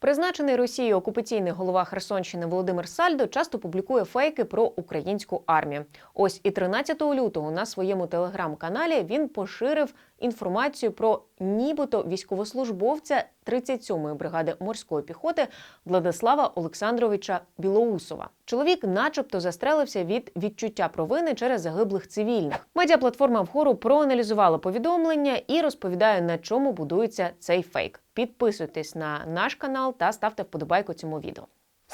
Призначений Росією окупаційний голова Херсонщини Володимир Сальдо часто публікує фейки про українську армію. Ось і 13 лютого на своєму телеграм-каналі він поширив інформацію про нібито військовослужбовця 37-ї бригади морської піхоти Владислава Олександровича Білоусова. Чоловік, начебто, застрелився від відчуття провини через загиблих цивільних. Медіаплатформа вгору проаналізувала повідомлення і розповідає, на чому будується цей фейк. Підписуйтесь на наш канал та ставте вподобайку цьому відео.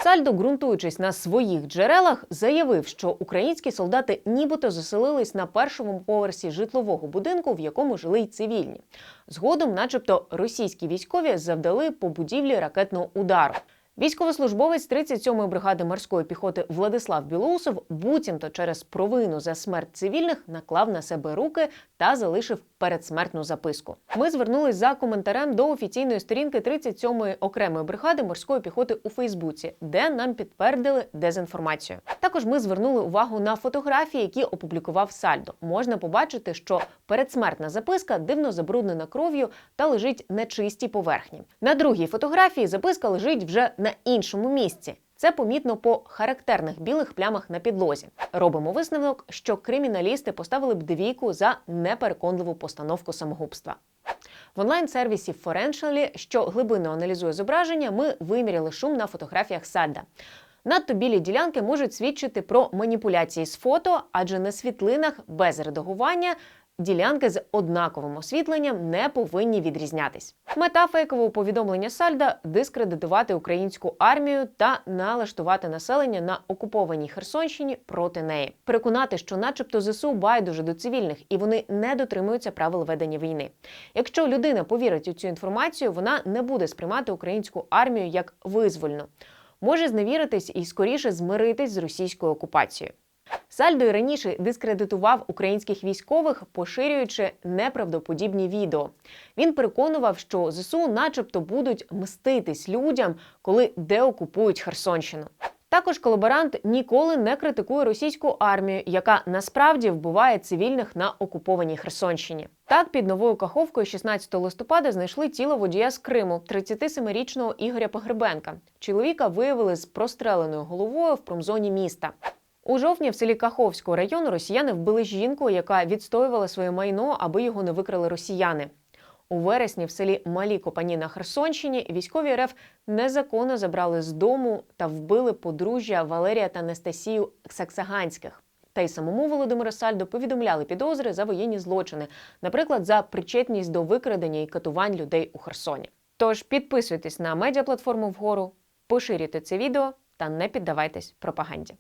Сальдо, ґрунтуючись на своїх джерелах, заявив, що українські солдати нібито заселились на першому поверсі житлового будинку, в якому жили й цивільні. Згодом, начебто, російські військові завдали по будівлі ракетного удару. Військовослужбовець 37-ї бригади морської піхоти Владислав Білоусов буцімто через провину за смерть цивільних наклав на себе руки та залишив передсмертну записку. Ми звернулись за коментарем до офіційної сторінки 37-ї окремої бригади морської піхоти у Фейсбуці, де нам підтвердили дезінформацію. Також ми звернули увагу на фотографії, які опублікував Сальдо. Можна побачити, що передсмертна записка дивно забруднена кров'ю та лежить на чистій поверхні. На другій фотографії записка лежить вже на іншому місці. Це помітно по характерних білих плямах на підлозі. Робимо висновок, що криміналісти поставили б двійку за непереконливу постановку самогубства. В онлайн-сервісі Forentially, що глибинно аналізує зображення, ми виміряли шум на фотографіях Сальда. Надто білі ділянки можуть свідчити про маніпуляції з фото, адже на світлинах без редагування ділянки з однаковим освітленням не повинні відрізнятись. Мета фейкового повідомлення Сальда дискредитувати українську армію та налаштувати населення на окупованій Херсонщині проти неї, переконати, що, начебто, ЗСУ байдуже до цивільних і вони не дотримуються правил ведення війни. Якщо людина повірить у цю інформацію, вона не буде сприймати українську армію як визвольну, може зневіритись і скоріше змиритись з російською окупацією. Сальдо й раніше дискредитував українських військових, поширюючи неправдоподібні відео. Він переконував, що ЗСУ, начебто, будуть мститись людям, коли деокупують Херсонщину. Також колаборант ніколи не критикує російську армію, яка насправді вбиває цивільних на окупованій Херсонщині. Так, під новою каховкою 16 листопада знайшли тіло водія з Криму, 37-річного Ігоря Погребенка. Чоловіка виявили з простреленою головою в промзоні міста. У жовтні в селі Каховського району росіяни вбили жінку, яка відстоювала своє майно, аби його не викрали росіяни. У вересні в селі Малі Копані на Херсонщині військові РФ незаконно забрали з дому та вбили подружжя Валерія та Анастасію Саксаганських. Та й самому Володимиру Сальдо повідомляли підозри за воєнні злочини, наприклад, за причетність до викрадення і катувань людей у Херсоні. Тож підписуйтесь на медіаплатформу вгору, поширюйте це відео та не піддавайтесь пропаганді.